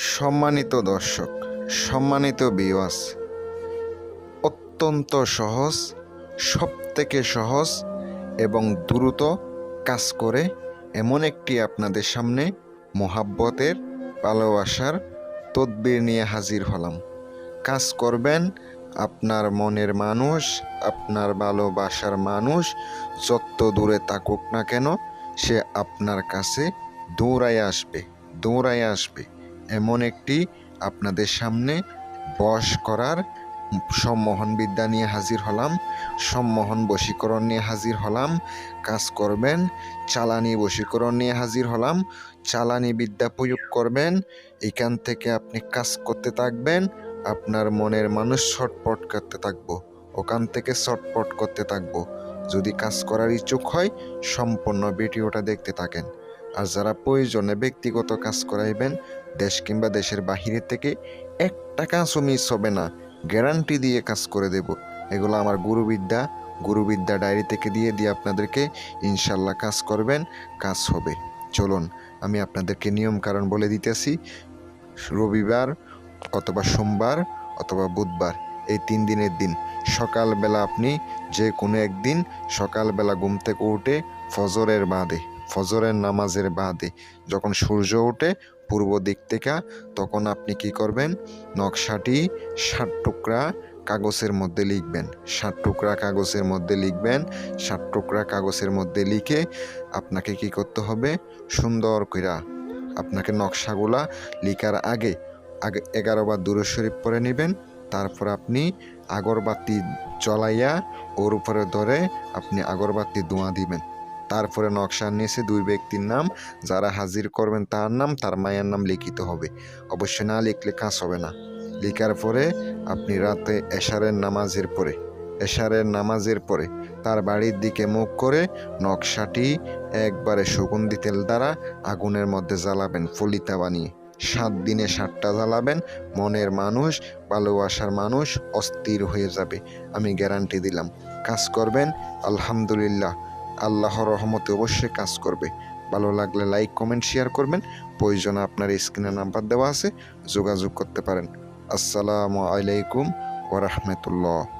সম্মানিত দর্শক, সম্মানিত বিওয়াস অত্যন্ত সহজ সব থেকে সহজ এবং দ্রুত কাজ করে এমন একটি আপনাদের সামনে মোহাব্বতের, ভালোবাসার তদবির নিয়ে হাজির হলাম। কাজ করবেন আপনার মনের মানুষ, আপনার ভালোবাসার মানুষ, যত দূরে থাকুক না কেন, সে আপনার কাছে দৌড়ায় আসবে দৌড়ায় আসবে। এমন একটি আপনাদের সামনে বশ করার সম্মোহন বিদ্যা নিয়ে হাজির হলাম, সম্মোহন বশীকরণ নিয়ে হাজির হলাম, কাজ করবেন, চালানি বশীকরণ নিয়ে হাজির হলাম, চালানি বিদ্যা প্রয়োগ করবেন, এখান থেকে আপনি কাজ করতে থাকবেন, আপনার মনের মানুষ ছটপট করতে থাকব, ওখান থেকে ছটপট করতে থাকব। যদি কাজ করার ইচ্ছুক হয়, সম্পূর্ণ ভিডিওটা দেখতে থাকেন। আর যারা প্রয়োজনে ব্যক্তিগত কাজ করাইবেন, দেশ কিংবা দেশের বাহিরে থেকে এক টাকাও মিস হবে না, গ্যারান্টি দিয়ে কাজ করে দেব। এগুলো আমার গুরুবিদ্যা। গুরুবিদ্যা ডায়েরি থেকে দিয়ে দিয়ে আপনাদেরকে ইনশাল্লাহ কাজ করবেন, কাজ হবে। চলুন, আমি আপনাদেরকে নিয়ম কারণ বলে দিতেছি। রবিবার অথবা সোমবার অথবা বুধবার, এই তিন দিনের দিন। সকালবেলা আপনি যে কোনো একদিন সকালবেলা ঘুম থেকে উঠে ফজরের বাদে ফজরের নামাজের বাদে যখন সূর্য ওঠে পূর্ব দিক থেকে, তখন আপনি কি করবেন? নকশাটি ষাট টুকরা কাগজের মধ্যে লিখবেন। ষাট টুকরা কাগজের মধ্যে লিখবেন। ষাট টুকরা কাগজের মধ্যে লিখে আপনাকে কি করতে হবে? সুন্দর কইরা আপনাকে নকশাগুলা লিখার আগে আগে এগারো বার দূর শরীফ পরে নেবেন। তারপর আপনি আগরবাতি জ্বলাইয়া ওর উপরে ধরে আপনি আগরবাতি ধোঁয়া দিবেন। তারপরে নকশার নিচে দুই ব্যক্তির নাম, যারা হাজির করবেন তার নাম, তার মায়ের নাম লিখিত হবে। অবশ্যই না লিখলে কাজ হবে না। লিখার পরে আপনি রাতে এশারের নামাজের পরে, এশারের নামাজের পরে তার বাড়ির দিকে মুখ করে নকশাটি একবারে সুগন্ধি তেল দ্বারা আগুনের মধ্যে জ্বালাবেন, ফলিতা বানিয়ে। সাত দিনে সাতটা জ্বালাবেন, মনের মানুষ, ভালোবাসার মানুষ অস্থির হয়ে যাবে, আমি গ্যারান্টি দিলাম। কাজ করবেন, আলহামদুলিল্লাহ। আল্লাহর রহমতে অবশ্যই কাজ করবে। ভালো লাগলে লাইক কমেন্ট শেয়ার করবেন। প্রয়োজনে আপনার স্ক্রিনে নাম্বার দেওয়া আছে, যোগাযোগ করতে পারেন। আসসালামু আলাইকুম ওরহমতুল্লাহ